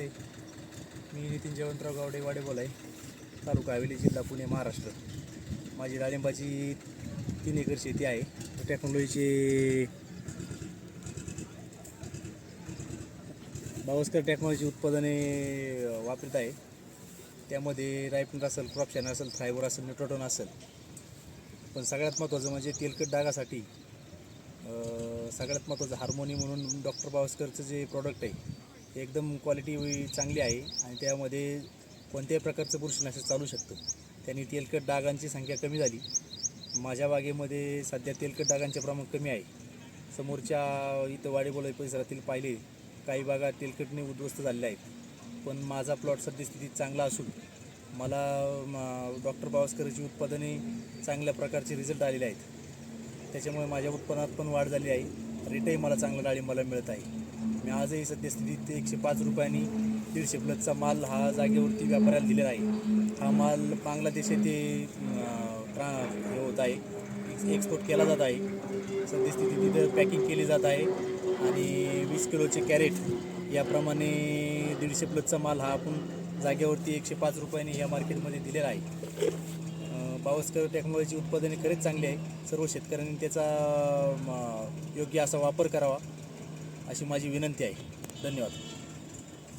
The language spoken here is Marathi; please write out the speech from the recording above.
नमस्ते. मी नितीन जयवंतराव गावडे वाडे बोलाय. तालुका हवेली जिल्हा पुणे महाराष्ट्र. माझी डाळिंबाची तीन एकर शेती आहे. टेक्नॉलॉजीचे बावस्कर टेक्नॉलॉजी उत्पादने वापरत आहे. त्यामध्ये रायपिंग असेल क्रॉपशन असेल फायबर असेल न्यूट्रोटॉन असेल. पण सगळ्यात महत्त्वाचं म्हणजे तेलकट डागासाठी सगळ्यात महत्त्वाचं हार्मोनी म्हणून डॉक्टर बावस्करचं जे प्रॉडक्ट आहे एकदम क्वालिटी चांगली आहे आणि त्यामध्ये कोणत्याही प्रकारचं बुरशीनाशक चालू शकतं. त्यांनी तेलकट डागांची संख्या कमी झाली. माझ्या बागेमध्ये सध्या तेलकट डागांचे प्रमाण कमी आहे. समोरच्या इथं वाडेबोलाई परिसरातील पाहिले काही बागा तेलकटने उद्ध्वस्त झालेल्या आहेत. पण माझा प्लॉट सद्यस्थितीत चांगला असून मला डॉक्टर बावस्करची उत्पादने चांगल्या प्रकारचे रिझल्ट आलेले आहेत. त्याच्यामुळे माझ्या उत्पन्नात पण वाढ झाली आहे. रेटही मला चांगला डाळिंबाला मिळत आहे. मी आजही सद्यस्थितीत एकशे पाच रुपयांनी दीडशे प्लसचा माल हा जागेवरती व्यापाऱ्याला दिलेला आहे. हा माल बांगलादेश येथे ट्रा हे होत आहे. एक्सपोर्ट केला जात आहे. सद्यस्थितीत तिथं पॅकिंग केली जात आहे. आणि वीस किलोचे कॅरेट याप्रमाणे दीडशे प्लसचा माल हा आपण जागेवरती एकशे पाच रुपयांनी या मार्केटमध्ये दिलेला आहे. पावसकर टेक्नॉलॉजी उत्पादने खरेच चांगली आहे. सर्व शेतकऱ्यांनी त्याचा म, योग्य असा वापर करावा. अशी माझी विनंती आहे. धन्यवाद.